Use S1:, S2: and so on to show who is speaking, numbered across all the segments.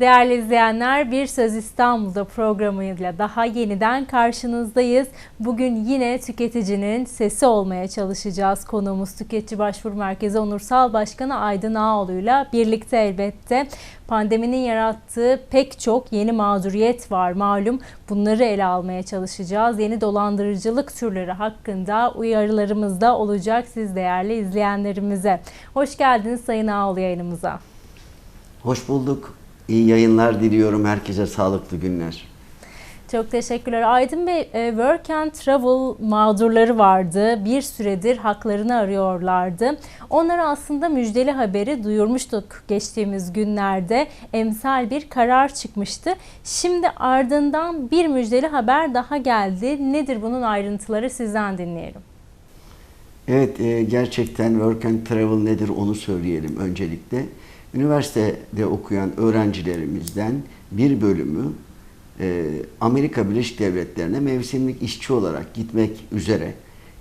S1: Değerli izleyenler Bir Söz İstanbul'da programıyla daha yeniden karşınızdayız. Bugün yine tüketicinin sesi olmaya çalışacağız. Konuğumuz Tüketici Başvuru Merkezi Onursal Başkanı Aydın Ağoğlu'yla birlikte elbette. Pandeminin yarattığı pek çok yeni mağduriyet var malum. Bunları ele almaya çalışacağız. Yeni dolandırıcılık türleri hakkında uyarılarımız da olacak siz değerli izleyenlerimize. Hoş geldiniz Sayın Ağoğlu yayınımıza.
S2: Hoş bulduk. İyi yayınlar diliyorum herkese sağlıklı günler.
S1: Çok teşekkürler. Aydın Bey, e, Work and Travel mağdurları vardı. Bir süredir haklarını arıyorlardı. Onlara aslında müjdeli haberi duyurmuştuk geçtiğimiz günlerde. Emsal bir karar çıkmıştı. Şimdi ardından bir müjdeli haber daha geldi. Nedir bunun ayrıntıları sizden dinleyelim.
S2: Evet e, gerçekten Work and Travel nedir onu söyleyelim öncelikle. Üniversitede okuyan öğrencilerimizden bir bölümü e, Amerika Birleşik Devletleri'ne mevsimlik işçi olarak gitmek üzere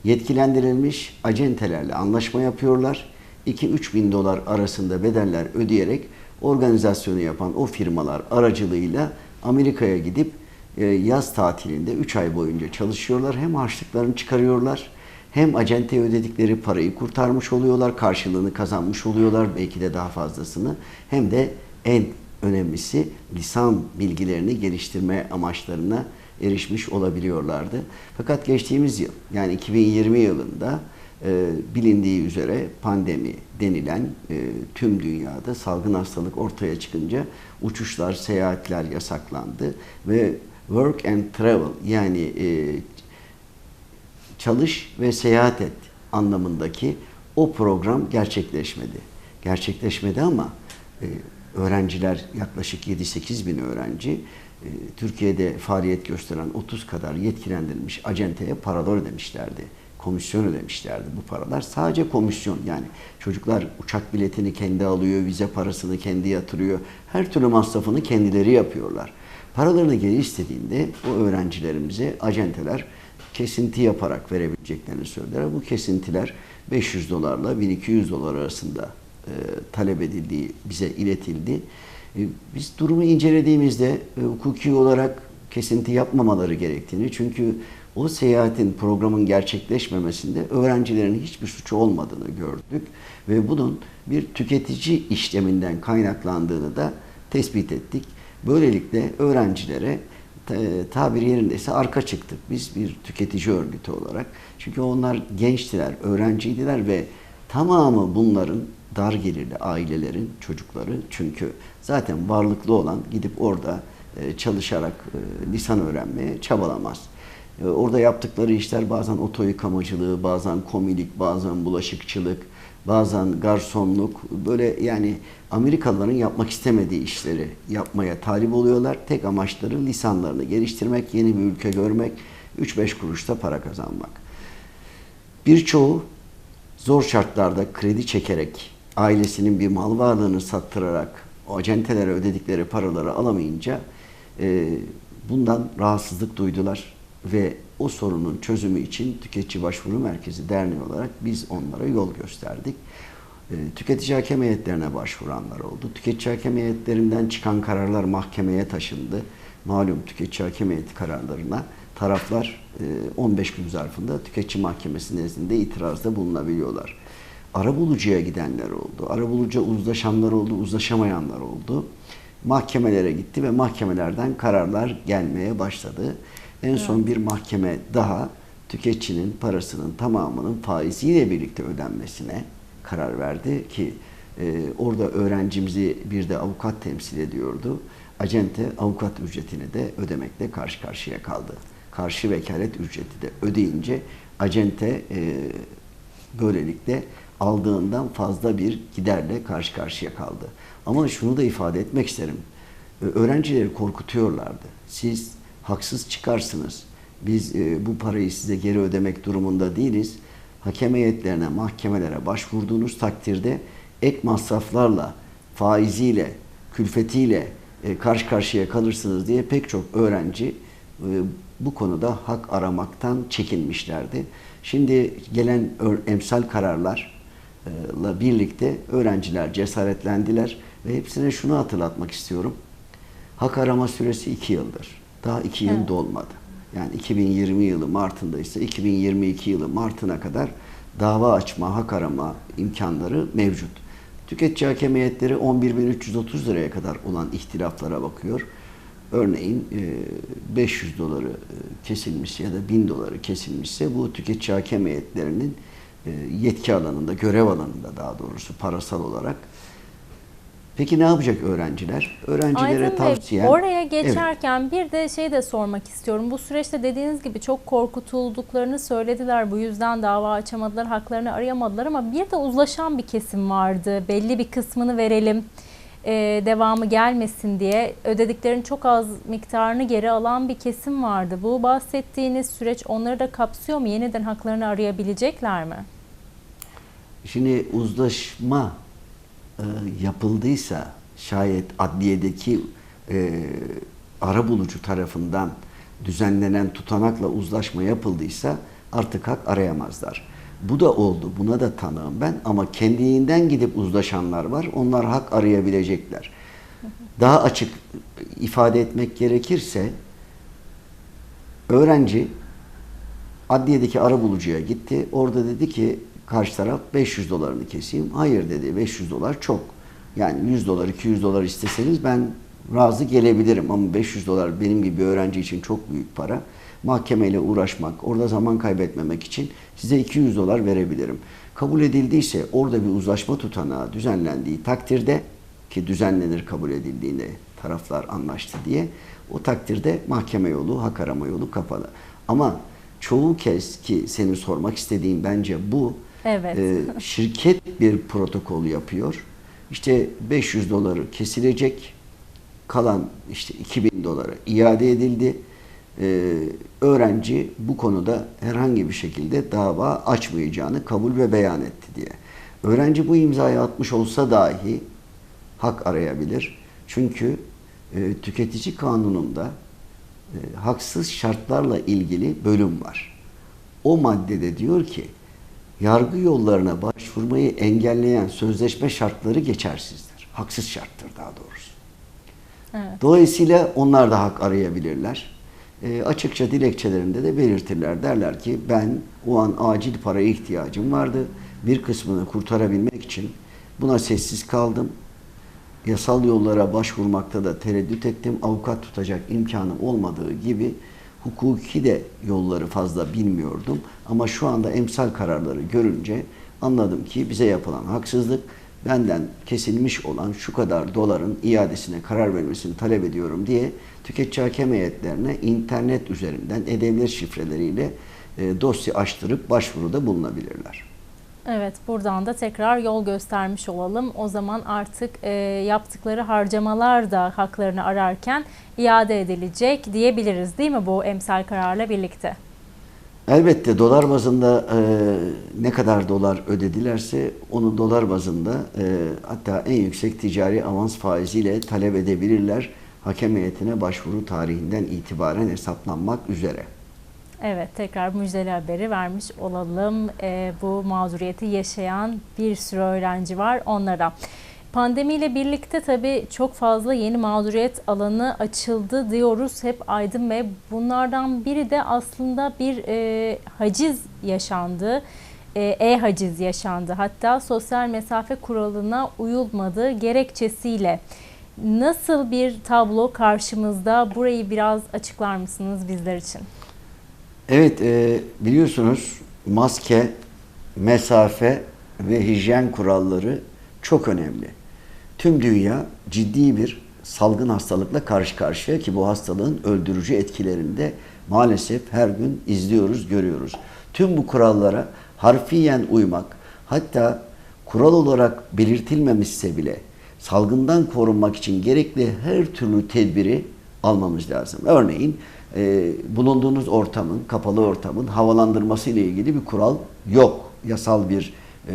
S2: yetkilendirilmiş acentelerle anlaşma yapıyorlar. 2-3 bin dolar arasında bedeller ödeyerek organizasyonu yapan o firmalar aracılığıyla Amerika'ya gidip e, yaz tatilinde 3 ay boyunca çalışıyorlar. Hem harçlıklarını çıkarıyorlar hem acenteye ödedikleri parayı kurtarmış oluyorlar, karşılığını kazanmış oluyorlar belki de daha fazlasını. Hem de en önemlisi lisan bilgilerini geliştirme amaçlarına erişmiş olabiliyorlardı. Fakat geçtiğimiz yıl yani 2020 yılında e, bilindiği üzere pandemi denilen e, tüm dünyada salgın hastalık ortaya çıkınca uçuşlar, seyahatler yasaklandı ve work and travel yani e, çalış ve seyahat et anlamındaki o program gerçekleşmedi. Gerçekleşmedi ama e, öğrenciler yaklaşık 7-8 bin öğrenci e, Türkiye'de faaliyet gösteren 30 kadar yetkilendirilmiş acenteye paralar ödemişlerdi. Komisyon ödemişlerdi bu paralar. Sadece komisyon yani çocuklar uçak biletini kendi alıyor, vize parasını kendi yatırıyor. Her türlü masrafını kendileri yapıyorlar. Paralarını geri istediğinde o öğrencilerimize acenteler kesinti yaparak verebileceklerini söylediler. Bu kesintiler 500 dolarla 1200 dolar arasında e, talep edildiği bize iletildi. E, biz durumu incelediğimizde e, hukuki olarak kesinti yapmamaları gerektiğini çünkü o seyahatin programın gerçekleşmemesinde öğrencilerin hiçbir suçu olmadığını gördük ve bunun bir tüketici işleminden kaynaklandığını da tespit ettik. Böylelikle öğrencilere tabiri yerindeyse arka çıktık biz bir tüketici örgütü olarak. Çünkü onlar gençtiler, öğrenciydiler ve tamamı bunların dar gelirli ailelerin çocukları. Çünkü zaten varlıklı olan gidip orada e, çalışarak e, lisan öğrenmeye çabalamaz. E, orada yaptıkları işler bazen oto yıkamacılığı, bazen komilik, bazen bulaşıkçılık, bazen garsonluk böyle yani Amerikalıların yapmak istemediği işleri yapmaya talip oluyorlar. Tek amaçları lisanlarını geliştirmek, yeni bir ülke görmek, 3-5 kuruşta para kazanmak. Birçoğu zor şartlarda kredi çekerek, ailesinin bir mal varlığını sattırarak o acentelere ödedikleri paraları alamayınca e, bundan rahatsızlık duydular ve o sorunun çözümü için Tüketici Başvuru Merkezi Derneği olarak biz onlara yol gösterdik. Ee, tüketici hakem heyetlerine başvuranlar oldu. Tüketici hakem heyetlerinden çıkan kararlar mahkemeye taşındı. Malum tüketici hakem heyeti kararlarına taraflar 15 e, gün zarfında tüketici mahkemesi nezdinde itirazda bulunabiliyorlar. Arabulucuya gidenler oldu. Arabulucuya uzlaşanlar oldu, uzlaşamayanlar oldu. Mahkemelere gitti ve mahkemelerden kararlar gelmeye başladı. En son bir mahkeme daha tüketicinin parasının tamamının faiziyle birlikte ödenmesine karar verdi ki e, orada öğrencimizi bir de avukat temsil ediyordu. Acente avukat ücretini de ödemekle karşı karşıya kaldı. Karşı vekalet ücreti de ödeyince acente e, böylelikle aldığından fazla bir giderle karşı karşıya kaldı. Ama şunu da ifade etmek isterim. Öğrencileri korkutuyorlardı. Siz haksız çıkarsınız. Biz e, bu parayı size geri ödemek durumunda değiliz. Hakem heyetlerine, mahkemelere başvurduğunuz takdirde ek masraflarla, faiziyle, külfetiyle e, karşı karşıya kalırsınız diye pek çok öğrenci e, bu konuda hak aramaktan çekinmişlerdi. Şimdi gelen emsal kararlarla birlikte öğrenciler cesaretlendiler ve hepsine şunu hatırlatmak istiyorum. Hak arama süresi 2 yıldır. Daha 2 yıl
S1: Evet.
S2: dolmadı. Yani 2020 yılı Mart'ında ise 2022 yılı Mart'ına kadar dava açma, hak arama imkanları mevcut. Tüketici hakem heyetleri 11.330 liraya kadar olan ihtilaflara bakıyor. Örneğin e, 500 doları e, kesilmişse ya da 1000 doları kesilmişse bu tüketici hakem heyetlerinin e, yetki alanında, görev alanında daha doğrusu parasal olarak. Peki ne yapacak öğrenciler? Öğrencilere
S1: Aydın
S2: tavsiye.
S1: Bey, oraya geçerken bir de şey de sormak istiyorum. Bu süreçte dediğiniz gibi çok korkutulduklarını söylediler. Bu yüzden dava açamadılar, haklarını arayamadılar ama bir de uzlaşan bir kesim vardı. Belli bir kısmını verelim, e, devamı gelmesin diye ödediklerinin çok az miktarını geri alan bir kesim vardı. Bu bahsettiğiniz süreç onları da kapsıyor mu? Yeniden haklarını arayabilecekler mi?
S2: Şimdi uzlaşma e, yapıldıysa şayet adliyedeki e, arabulucu tarafından düzenlenen tutanakla uzlaşma yapıldıysa artık hak arayamazlar. Bu da oldu. Buna da tanığım ben ama kendiliğinden gidip uzlaşanlar var. Onlar hak arayabilecekler. Daha açık ifade etmek gerekirse öğrenci adliyedeki arabulucuya gitti. Orada dedi ki karşı taraf 500 dolarını keseyim. Hayır dedi 500 dolar çok. Yani 100 dolar 200 dolar isteseniz ben razı gelebilirim ama 500 dolar benim gibi öğrenci için çok büyük para. Mahkemeyle uğraşmak, orada zaman kaybetmemek için size 200 dolar verebilirim. Kabul edildiyse orada bir uzlaşma tutanağı düzenlendiği takdirde ki düzenlenir kabul edildiğinde taraflar anlaştı diye o takdirde mahkeme yolu, hak arama yolu kapalı. Ama çoğu kez ki senin sormak istediğin bence bu
S1: Evet.
S2: e, şirket bir protokol yapıyor. İşte 500 doları kesilecek, kalan işte 2000 doları iade edildi. Ee, öğrenci bu konuda herhangi bir şekilde dava açmayacağını kabul ve beyan etti diye. Öğrenci bu imzayı atmış olsa dahi hak arayabilir. Çünkü e, tüketici kanununda e, haksız şartlarla ilgili bölüm var. O maddede diyor ki yargı yollarına başvurmayı engelleyen sözleşme şartları geçersizdir. Haksız şarttır daha doğrusu.
S1: Evet.
S2: Dolayısıyla onlar da hak arayabilirler. E, açıkça dilekçelerinde de belirtirler. Derler ki ben o an acil paraya ihtiyacım vardı. Bir kısmını kurtarabilmek için buna sessiz kaldım. Yasal yollara başvurmakta da tereddüt ettim. Avukat tutacak imkanım olmadığı gibi hukuki de yolları fazla bilmiyordum. Ama şu anda emsal kararları görünce anladım ki bize yapılan haksızlık benden kesilmiş olan şu kadar doların iadesine karar vermesini talep ediyorum diye tüketici hakem heyetlerine internet üzerinden e-devlet şifreleriyle e, dosya açtırıp başvuruda bulunabilirler.
S1: Evet, buradan da tekrar yol göstermiş olalım. O zaman artık e, yaptıkları harcamalar da haklarını ararken iade edilecek diyebiliriz değil mi bu emsal kararla birlikte?
S2: Elbette dolar bazında e, ne kadar dolar ödedilerse onu dolar bazında e, hatta en yüksek ticari avans faiziyle talep edebilirler. Hakem heyetine başvuru tarihinden itibaren hesaplanmak üzere.
S1: Evet, tekrar müjdeli haberi vermiş olalım. E, bu mağduriyeti yaşayan bir sürü öğrenci var onlara. Pandemiyle birlikte tabii çok fazla yeni mağduriyet alanı açıldı diyoruz hep Aydın Bey. Bunlardan biri de aslında bir e, haciz yaşandı. E, E-haciz yaşandı. Hatta sosyal mesafe kuralına uyulmadığı gerekçesiyle. Nasıl bir tablo karşımızda? Burayı biraz açıklar mısınız bizler için?
S2: Evet e, biliyorsunuz maske, mesafe ve hijyen kuralları çok önemli. Tüm dünya ciddi bir salgın hastalıkla karşı karşıya ki bu hastalığın öldürücü etkilerini de maalesef her gün izliyoruz, görüyoruz. Tüm bu kurallara harfiyen uymak, hatta kural olarak belirtilmemişse bile salgından korunmak için gerekli her türlü tedbiri almamız lazım. Örneğin e, bulunduğunuz ortamın, kapalı ortamın havalandırması ile ilgili bir kural yok. Yasal bir e,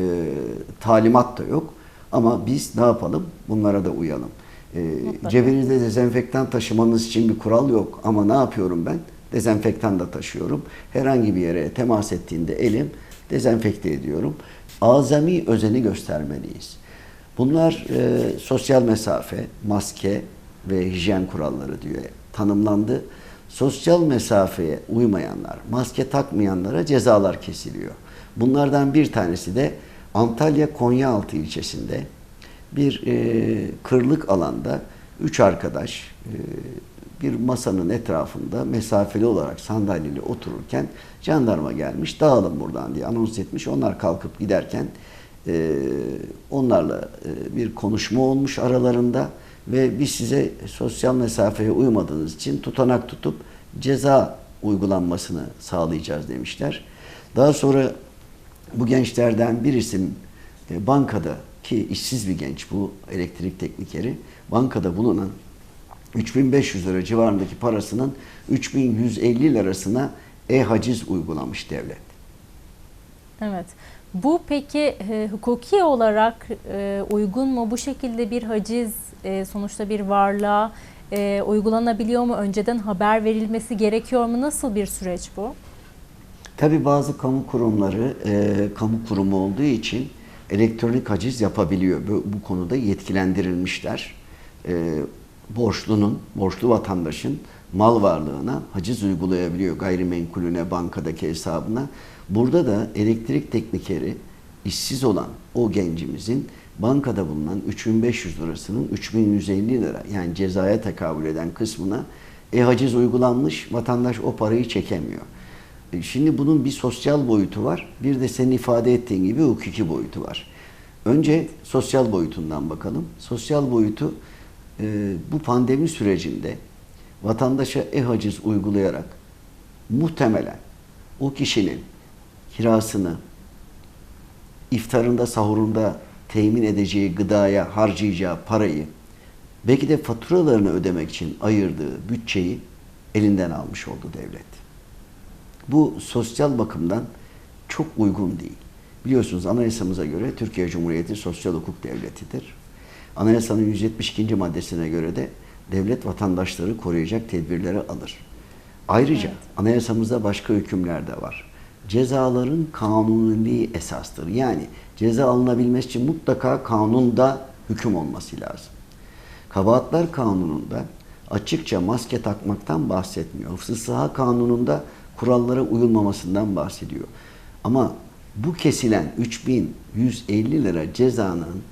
S2: talimat da yok. Ama biz ne yapalım? Bunlara da uyalım. E,
S1: Mutlaka.
S2: cebinizde dezenfektan taşımanız için bir kural yok. Ama ne yapıyorum ben? Dezenfektan da taşıyorum. Herhangi bir yere temas ettiğinde elim dezenfekte ediyorum. Azami özeni göstermeliyiz. Bunlar e, sosyal mesafe, maske ve hijyen kuralları diye tanımlandı. Sosyal mesafeye uymayanlar, maske takmayanlara cezalar kesiliyor. Bunlardan bir tanesi de Antalya Konyaaltı ilçesinde bir e, kırlık alanda üç arkadaş e, bir masanın etrafında mesafeli olarak sandalyeli otururken jandarma gelmiş dağılın buradan diye anons etmiş. Onlar kalkıp giderken e, onlarla e, bir konuşma olmuş aralarında ve biz size sosyal mesafeye uymadığınız için tutanak tutup ceza uygulanmasını sağlayacağız demişler. Daha sonra bu gençlerden birisi e, bankada ki işsiz bir genç bu elektrik teknikeri bankada bulunan 3500 lira civarındaki parasının 3150 lirasına e-haciz uygulamış devlet.
S1: Evet. Bu peki e, hukuki olarak e, uygun mu? Bu şekilde bir haciz e, sonuçta bir varlığa e, uygulanabiliyor mu? Önceden haber verilmesi gerekiyor mu? Nasıl bir süreç bu?
S2: Tabi bazı kamu kurumları e, kamu kurumu olduğu için elektronik haciz yapabiliyor. Bu, bu konuda yetkilendirilmişler. E, borçlunun, borçlu vatandaşın mal varlığına haciz uygulayabiliyor. Gayrimenkulüne, bankadaki hesabına. Burada da elektrik teknikeri işsiz olan o gencimizin bankada bulunan 3500 lirasının 3150 lira yani cezaya tekabül eden kısmına e-haciz uygulanmış. Vatandaş o parayı çekemiyor. E, Şimdi bunun bir sosyal boyutu var. Bir de senin ifade ettiğin gibi hukuki boyutu var. Önce sosyal boyutundan bakalım. Sosyal boyutu e, bu pandemi sürecinde vatandaşa e-haciz uygulayarak muhtemelen o kişinin kirasını, iftarında, sahurunda temin edeceği gıdaya harcayacağı parayı, belki de faturalarını ödemek için ayırdığı bütçeyi elinden almış oldu devlet. Bu sosyal bakımdan çok uygun değil. Biliyorsunuz anayasamıza göre Türkiye Cumhuriyeti sosyal hukuk devletidir. Anayasanın 172. maddesine göre de devlet vatandaşları koruyacak tedbirleri alır. Ayrıca
S1: Evet.
S2: anayasamızda başka hükümler de var. Cezaların kanuniliği esastır. Yani ceza alınabilmesi için mutlaka kanunda hüküm olması lazım. Kabahatler kanununda açıkça maske takmaktan bahsetmiyor. Hıfzı sıha kanununda kurallara uyulmamasından bahsediyor. Ama bu kesilen 3150 lira cezanın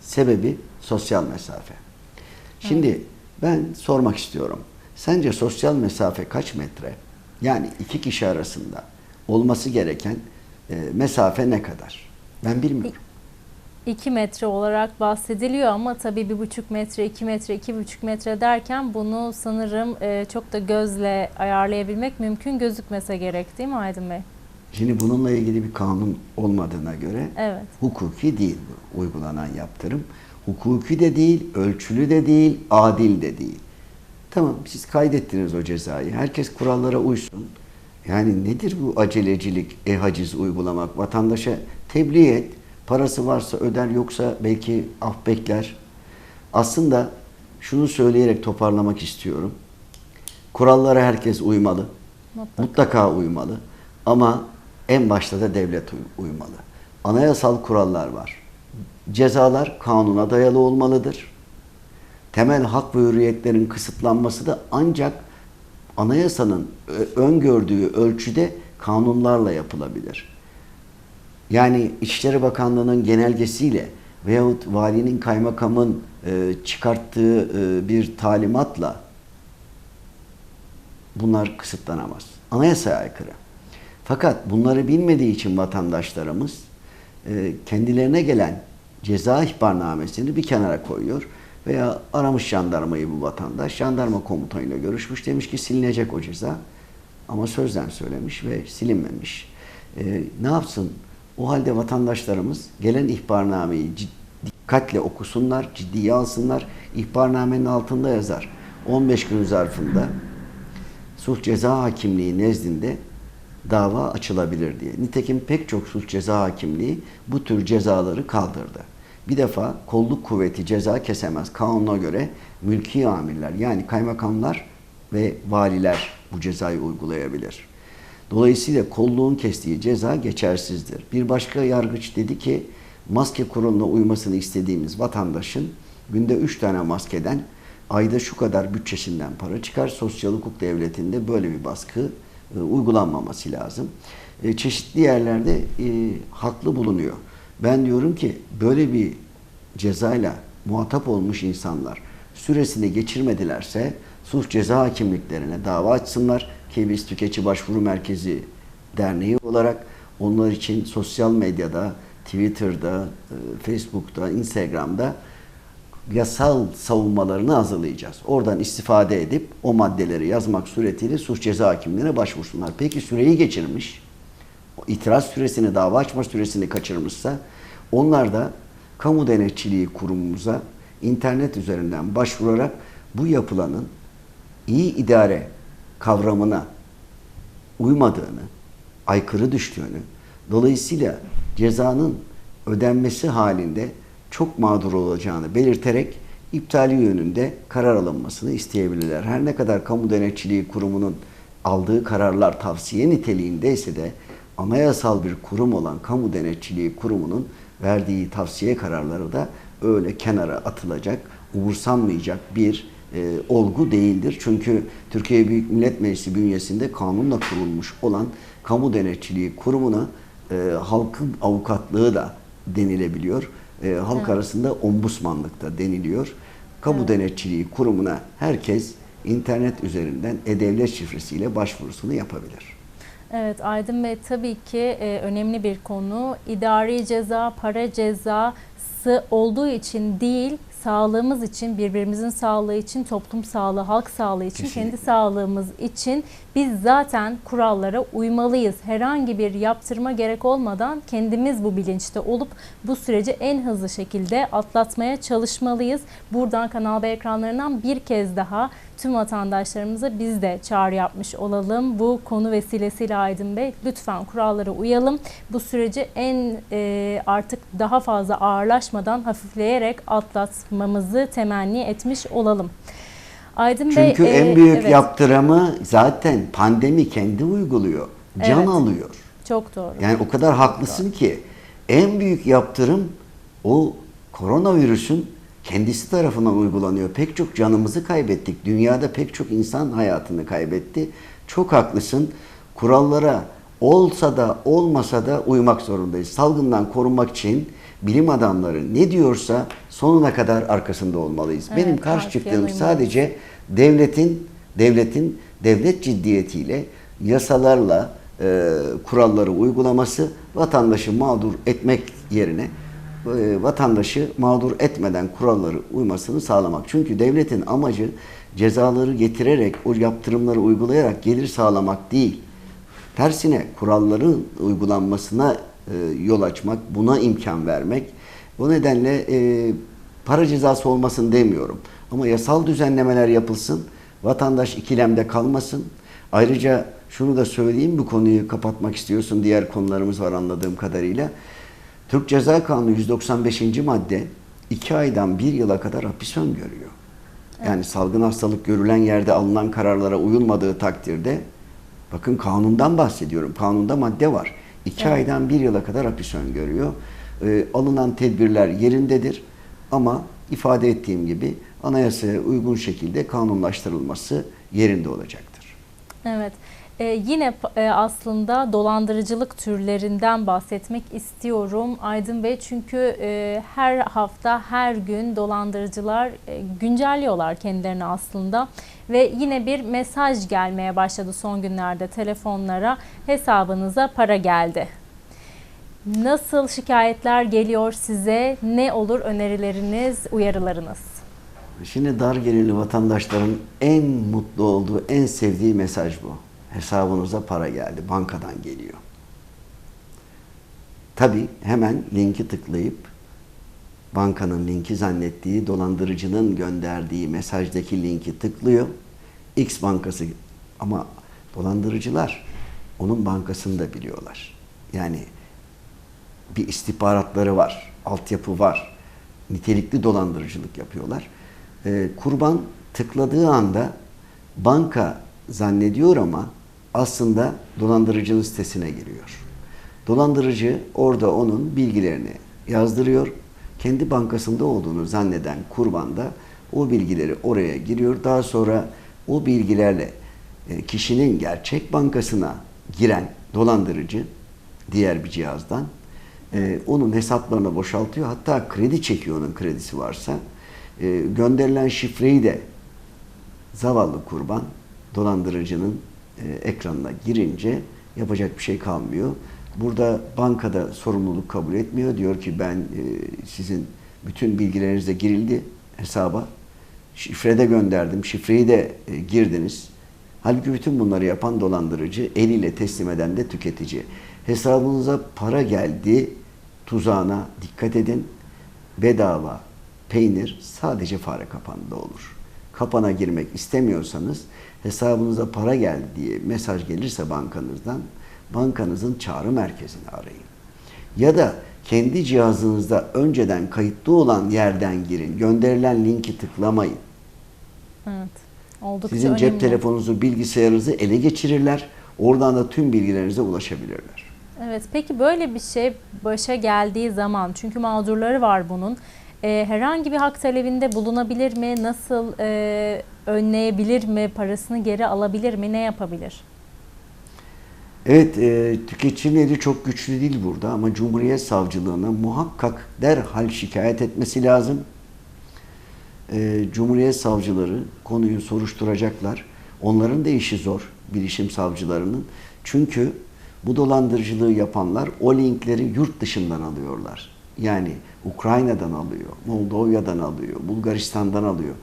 S2: sebebi sosyal mesafe. Şimdi ben sormak istiyorum. Sence sosyal mesafe kaç metre? Yani iki kişi arasında olması gereken e, mesafe ne kadar? Ben bilmiyorum.
S1: 2 metre olarak bahsediliyor ama tabii bir buçuk metre, 2 metre, iki buçuk metre derken bunu sanırım e, çok da gözle ayarlayabilmek mümkün gözükmese gerek değil mi Aydın Bey?
S2: Şimdi bununla ilgili bir kanun olmadığına göre
S1: Evet.
S2: hukuki değil bu uygulanan yaptırım. Hukuki de değil, ölçülü de değil, adil de değil. Tamam siz kaydettiniz o cezayı. Herkes kurallara uysun. Yani nedir bu acelecilik, e-haciz uygulamak? Vatandaşa tebliğ et. Parası varsa öder yoksa belki af bekler. Aslında şunu söyleyerek toparlamak istiyorum. Kurallara herkes uymalı.
S1: Mutlaka.
S2: Mutlaka uymalı. Ama en başta da devlet uy- uymalı. Anayasal kurallar var. Cezalar kanuna dayalı olmalıdır. Temel hak ve hürriyetlerin kısıtlanması da ancak anayasanın ö- öngördüğü ölçüde kanunlarla yapılabilir. Yani İçişleri Bakanlığı'nın genelgesiyle veyahut valinin kaymakamın e, çıkarttığı e, bir talimatla bunlar kısıtlanamaz. Anayasaya aykırı. Fakat bunları bilmediği için vatandaşlarımız e, kendilerine gelen ceza ihbarnamesini bir kenara koyuyor veya aramış jandarmayı bu vatandaş. Jandarma komutanıyla görüşmüş demiş ki silinecek o ceza. Ama sözden söylemiş ve silinmemiş. E, ne yapsın? O halde vatandaşlarımız gelen ihbarnameyi dikkatle okusunlar, ciddiye alsınlar. İhbarnamenin altında yazar. 15 gün zarfında sulh ceza hakimliği nezdinde dava açılabilir diye. Nitekim pek çok sulh ceza hakimliği bu tür cezaları kaldırdı. Bir defa kolluk kuvveti ceza kesemez. Kanuna göre mülki amirler yani kaymakamlar ve valiler bu cezayı uygulayabilir. Dolayısıyla kolluğun kestiği ceza geçersizdir. Bir başka yargıç dedi ki maske kuralına uymasını istediğimiz vatandaşın günde 3 tane maskeden ayda şu kadar bütçesinden para çıkar. Sosyal hukuk devletinde böyle bir baskı e, uygulanmaması lazım. E, çeşitli yerlerde e, haklı bulunuyor. Ben diyorum ki böyle bir cezayla muhatap olmuş insanlar süresini geçirmedilerse suç ceza hakimliklerine dava açsınlar ki biz Tüketici Başvuru Merkezi Derneği olarak onlar için sosyal medyada, Twitter'da, e, Facebook'ta, Instagram'da yasal savunmalarını hazırlayacağız. Oradan istifade edip o maddeleri yazmak suretiyle suç ceza hakimlerine başvursunlar. Peki süreyi geçirmiş, itiraz süresini, dava açma süresini kaçırmışsa onlar da kamu denetçiliği kurumumuza internet üzerinden başvurarak bu yapılanın iyi idare kavramına uymadığını, aykırı düştüğünü, dolayısıyla cezanın ödenmesi halinde çok mağdur olacağını belirterek iptali yönünde karar alınmasını isteyebilirler. Her ne kadar kamu denetçiliği kurumunun aldığı kararlar tavsiye niteliğindeyse de anayasal bir kurum olan kamu denetçiliği kurumunun verdiği tavsiye kararları da öyle kenara atılacak, umursanmayacak bir e, olgu değildir. Çünkü Türkiye Büyük Millet Meclisi bünyesinde kanunla kurulmuş olan kamu denetçiliği kurumuna e, halkın avukatlığı da denilebiliyor. E, halk
S1: Evet.
S2: arasında ombudsmanlık da deniliyor. Kamu denetçiliği kurumuna herkes internet üzerinden e-devlet şifresiyle başvurusunu yapabilir.
S1: Evet Aydın Bey tabii ki e, önemli bir konu. İdari ceza, para cezası olduğu için değil, sağlığımız için, birbirimizin sağlığı için, toplum sağlığı, halk sağlığı için,
S2: Kesinlikle.
S1: kendi sağlığımız için biz zaten kurallara uymalıyız. Herhangi bir yaptırma gerek olmadan kendimiz bu bilinçte olup bu süreci en hızlı şekilde atlatmaya çalışmalıyız. Buradan Kanal B ekranlarından bir kez daha tüm vatandaşlarımıza biz de çağrı yapmış olalım. Bu konu vesilesiyle Aydın Bey lütfen kurallara uyalım. Bu süreci en e, artık daha fazla ağırlaşmadan hafifleyerek atlatmamızı temenni etmiş olalım. Aydın Bey
S2: Çünkü
S1: e,
S2: en büyük
S1: evet,
S2: yaptırımı zaten pandemi kendi uyguluyor. Can
S1: Evet.
S2: alıyor.
S1: çok doğru.
S2: Yani o kadar haklısın ki en büyük yaptırım o koronavirüsün kendisi tarafından uygulanıyor. Pek çok canımızı kaybettik. Dünyada pek çok insan hayatını kaybetti. Çok haklısın. Kurallara olsa da olmasa da uymak zorundayız. Salgından korunmak için bilim adamları ne diyorsa sonuna kadar arkasında olmalıyız.
S1: Evet,
S2: Benim karşı çıktığım sadece devletin devletin devlet ciddiyetiyle yasalarla e, kuralları uygulaması vatandaşı mağdur etmek yerine vatandaşı mağdur etmeden kuralları uymasını sağlamak. Çünkü devletin amacı cezaları getirerek o yaptırımları uygulayarak gelir sağlamak değil. Tersine kuralların uygulanmasına e, yol açmak, buna imkan vermek. O nedenle e, para cezası olmasın demiyorum. Ama yasal düzenlemeler yapılsın, vatandaş ikilemde kalmasın. Ayrıca şunu da söyleyeyim, bu konuyu kapatmak istiyorsun. Diğer konularımız var anladığım kadarıyla. Türk Ceza Kanunu 195. madde 2 aydan 1 yıla kadar hapis öngörüyor. Yani salgın hastalık görülen yerde alınan kararlara uyulmadığı takdirde bakın kanundan bahsediyorum. Kanunda madde var. 2
S1: Evet.
S2: aydan 1 yıla kadar hapis öngörüyor. Ee, alınan tedbirler yerindedir ama ifade ettiğim gibi anayasaya uygun şekilde kanunlaştırılması yerinde olacaktır.
S1: Evet. Ee, yine e, aslında dolandırıcılık türlerinden bahsetmek istiyorum Aydın Bey çünkü e, her hafta her gün dolandırıcılar e, güncelliyorlar kendilerini aslında ve yine bir mesaj gelmeye başladı son günlerde telefonlara hesabınıza para geldi. Nasıl şikayetler geliyor size? Ne olur önerileriniz, uyarılarınız?
S2: Şimdi dar gelirli vatandaşların en mutlu olduğu, en sevdiği mesaj bu. Hesabınıza para geldi, bankadan geliyor. Tabii hemen linki tıklayıp bankanın linki zannettiği dolandırıcının gönderdiği mesajdaki linki tıklıyor. X bankası ama dolandırıcılar onun bankasını da biliyorlar. Yani bir istihbaratları var, altyapı var. Nitelikli dolandırıcılık yapıyorlar. Ee, kurban tıkladığı anda banka zannediyor ama aslında dolandırıcının sitesine giriyor. Dolandırıcı orada onun bilgilerini yazdırıyor. Kendi bankasında olduğunu zanneden kurban da O bilgileri oraya giriyor. Daha sonra o bilgilerle e, kişinin gerçek bankasına giren dolandırıcı diğer bir cihazdan e, onun hesaplarını boşaltıyor. Hatta kredi çekiyor onun kredisi varsa. E, gönderilen şifreyi de zavallı kurban dolandırıcının e, ekranına girince yapacak bir şey kalmıyor. Burada bankada sorumluluk kabul etmiyor. Diyor ki ben e, sizin bütün bilgilerinize girildi hesaba. Şifrede gönderdim. Şifreyi de e, girdiniz. Halbuki bütün bunları yapan dolandırıcı, eliyle teslim eden de tüketici. Hesabınıza para geldi tuzağına dikkat edin. Bedava peynir sadece fare kapanında olur. Kapana girmek istemiyorsanız hesabınıza para geldi diye mesaj gelirse bankanızdan bankanızın çağrı merkezini arayın. Ya da kendi cihazınızda önceden kayıtlı olan yerden girin. Gönderilen linki tıklamayın.
S1: Evet. Oldukça
S2: Sizin
S1: önemli.
S2: cep telefonunuzu, bilgisayarınızı ele geçirirler. Oradan da tüm bilgilerinize ulaşabilirler.
S1: Evet. Peki böyle bir şey başa geldiği zaman çünkü mağdurları var bunun. E, herhangi bir hak talebinde bulunabilir mi? Nasıl e, önleyebilir mi? Parasını geri alabilir mi? Ne yapabilir?
S2: Evet, e, tüketicinin eli çok güçlü değil burada ama Cumhuriyet Savcılığına muhakkak derhal şikayet etmesi lazım. E, Cumhuriyet Savcıları konuyu soruşturacaklar. Onların da işi zor, bilişim savcılarının. Çünkü bu dolandırıcılığı yapanlar o linkleri yurt dışından alıyorlar. Yani Ukrayna'dan alıyor, Moldova'dan alıyor, Bulgaristan'dan alıyor.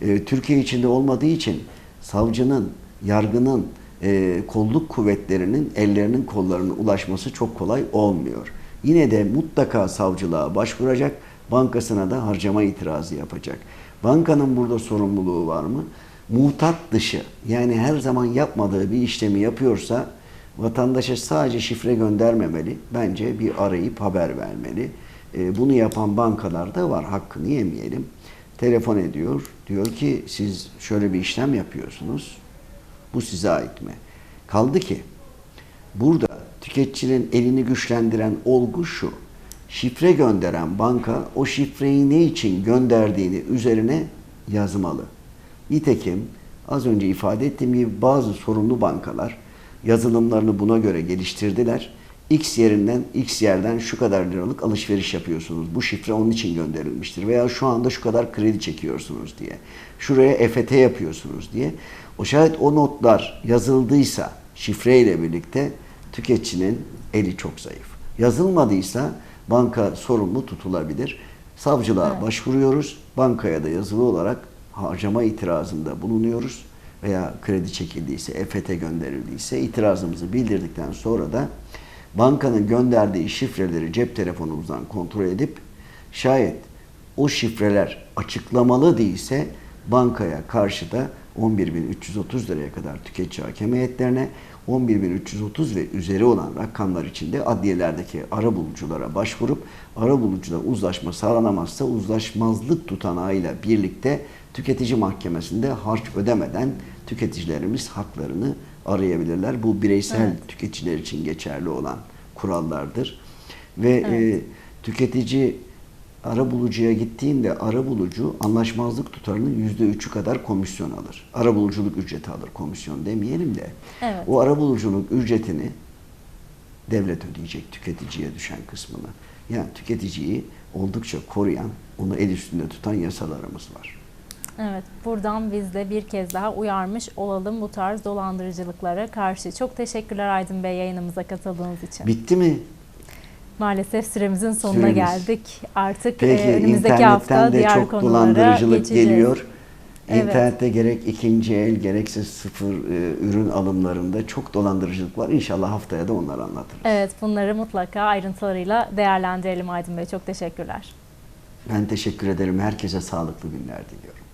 S2: E, Türkiye içinde olmadığı için savcının, yargının, e, kolluk kuvvetlerinin ellerinin kollarına ulaşması çok kolay olmuyor. Yine de mutlaka savcılığa başvuracak, bankasına da harcama itirazı yapacak. Bankanın burada sorumluluğu var mı? Muhtat dışı yani her zaman yapmadığı bir işlemi yapıyorsa vatandaşa sadece şifre göndermemeli. Bence bir arayıp haber vermeli. E, bunu yapan bankalar da var. Hakkını yemeyelim. Telefon ediyor. Diyor ki siz şöyle bir işlem yapıyorsunuz. Bu size ait mi? Kaldı ki burada tüketicinin elini güçlendiren olgu şu. Şifre gönderen banka o şifreyi ne için gönderdiğini üzerine yazmalı. Nitekim az önce ifade ettiğim gibi bazı sorumlu bankalar yazılımlarını buna göre geliştirdiler. X yerinden X yerden şu kadar liralık alışveriş yapıyorsunuz. Bu şifre onun için gönderilmiştir. Veya şu anda şu kadar kredi çekiyorsunuz diye. Şuraya EFT yapıyorsunuz diye. O şayet o notlar yazıldıysa şifreyle birlikte tüketicinin eli çok zayıf. Yazılmadıysa banka sorumlu tutulabilir. Savcılığa
S1: Evet.
S2: başvuruyoruz. Bankaya da yazılı olarak harcama itirazında bulunuyoruz. Veya kredi çekildiyse, EFT gönderildiyse itirazımızı bildirdikten sonra da bankanın gönderdiği şifreleri cep telefonumuzdan kontrol edip şayet o şifreler açıklamalı değilse bankaya karşı da 11.330 liraya kadar tüketici hakem heyetlerine 11.330 ve üzeri olan rakamlar içinde adliyelerdeki ara buluculara başvurup ara bulucuda uzlaşma sağlanamazsa uzlaşmazlık tutanağıyla birlikte tüketici mahkemesinde harç ödemeden tüketicilerimiz haklarını arayabilirler. Bu bireysel
S1: Evet.
S2: tüketiciler için geçerli olan kurallardır. Ve
S1: Evet.
S2: e, tüketici ara bulucuya gittiğinde ara bulucu anlaşmazlık tutarının yüzde üçü kadar komisyon alır. Ara buluculuk ücreti alır komisyon demeyelim de.
S1: Evet.
S2: O ara buluculuk ücretini devlet ödeyecek tüketiciye düşen kısmını. Yani tüketiciyi oldukça koruyan, onu el üstünde tutan yasalarımız var.
S1: Evet, buradan biz de bir kez daha uyarmış olalım bu tarz dolandırıcılıklara karşı. Çok teşekkürler Aydın Bey yayınımıza katıldığınız için.
S2: Bitti mi?
S1: Maalesef süremizin sonuna
S2: Süremiz.
S1: geldik. Artık
S2: Peki
S1: e, önümüzdeki hafta
S2: de
S1: diğer
S2: çok
S1: konulara
S2: dolandırıcılık
S1: geçeceğiz.
S2: geliyor.
S1: Evet.
S2: İnternette gerek ikinci el gerekse sıfır e, ürün alımlarında çok dolandırıcılık var. İnşallah haftaya da onları anlatırız.
S1: Evet, bunları mutlaka ayrıntılarıyla değerlendirelim Aydın Bey. Çok teşekkürler.
S2: Ben teşekkür ederim. Herkese sağlıklı günler diliyorum.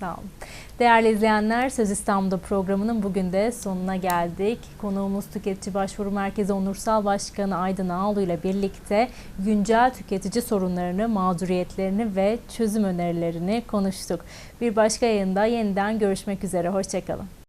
S1: Sağ olun. Değerli izleyenler, Söz İstanbul'da programının bugün de sonuna geldik. Konuğumuz Tüketici Başvuru Merkezi Onursal Başkanı Aydın Ağlu ile birlikte güncel tüketici sorunlarını, mağduriyetlerini ve çözüm önerilerini konuştuk. Bir başka yayında yeniden görüşmek üzere. Hoşçakalın.